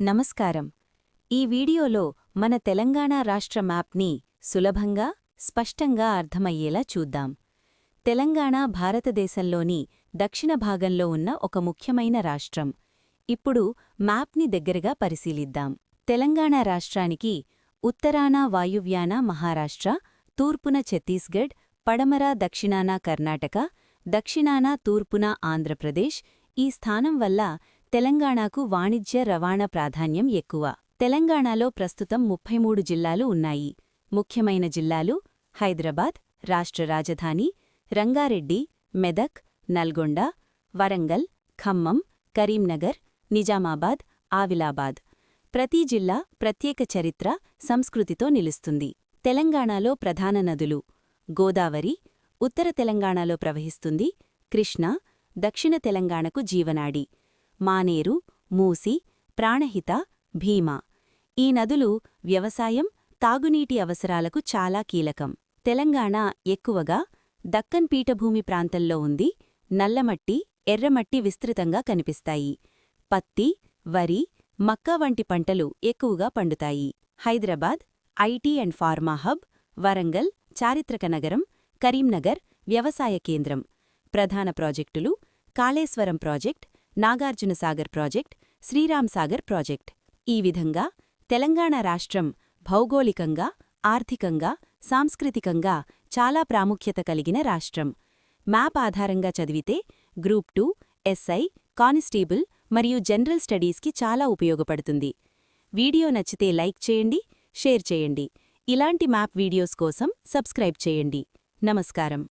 నమస్కారం. ఈ వీడియోలో మన తెలంగాణ రాష్ట్ర మ్యాప్ని సులభంగా స్పష్టంగా అర్థమయ్యేలా చూద్దాం. తెలంగాణ భారతదేశంలోని దక్షిణ భాగంలో ఉన్న ఒక ముఖ్యమైన రాష్ట్రం. ఇప్పుడు మ్యాప్ని దగ్గరగా పరిశీలిద్దాం. తెలంగాణ రాష్ట్రానికి ఉత్తరాన వాయువ్యాన మహారాష్ట్ర తూర్పున ఛత్తీస్గఢ్ పడమర దక్షిణాన కర్ణాటక దక్షిణాన తూర్పున ఆంధ్రప్రదేశ్ ఈ స్థానం వల్ల తెలంగాణకు వాణిజ్య రవాణా ప్రాధాన్యం ఎక్కువ. తెలంగాణలో ప్రస్తుతం ముప్పై మూడు జిల్లాలు ఉన్నాయి. ముఖ్యమైన జిల్లాలు హైదరాబాద్ రాష్ట్ర రాజధాని రంగారెడ్డి మెదక్ నల్గొండ వరంగల్ ఖమ్మం కరీంనగర్ నిజామాబాద్ ఆవిలాబాద్. ప్రతి జిల్లా ప్రత్యేక చరిత్ర సంస్కృతితో నిలుస్తుంది. తెలంగాణలో ప్రధాన నదులు గోదావరి ఉత్తర తెలంగాణలో ప్రవహిస్తుంది కృష్ణ దక్షిణ తెలంగాణకు జీవనాడి. మానేరు మూసి ప్రాణహిత భీమా. ఈ నదులు వ్యవసాయం తాగునీటి అవసరాలకు చాలా కీలకం. తెలంగాణ ఎక్కువగా దక్కన్ పీఠభూమి ప్రాంతంలో ఉంది నల్లమట్టి ఎర్రమట్టి విస్తృతంగా కనిపిస్తాయి. పత్తి వరి మక్కా వంటి పంటలు ఎక్కువగా పండుతాయి. Hyderabad IT and pharma hub Warangal చారిత్రక నగరం కరీంనగర్ వ్యవసాయ కేంద్రం. ప్రధాన ప్రాజెక్టులు Kaleshwaram project Nagarjunasagar project Sriram Sagar project. ఈ విధంగా తెలంగాణ రాష్ట్రం భౌగోళికంగా ఆర్థికంగా సాంస్కృతికంగా చాలా ప్రాముఖ్యత కలిగిన రాష్ట్రం. మ్యాప్ ఆధారంగా చదివితే గ్రూప్ టూ ఎస్ఐ కానిస్టేబుల్ మరియు జనరల్ స్టడీస్కి చాలా ఉపయోగపడుతుంది. వీడియో నచ్చితే లైక్ చేయండి షేర్ చేయండి. ఇలాంటి మ్యాప్ వీడియోస్ కోసం సబ్స్క్రైబ్ చేయండి. నమస్కారం.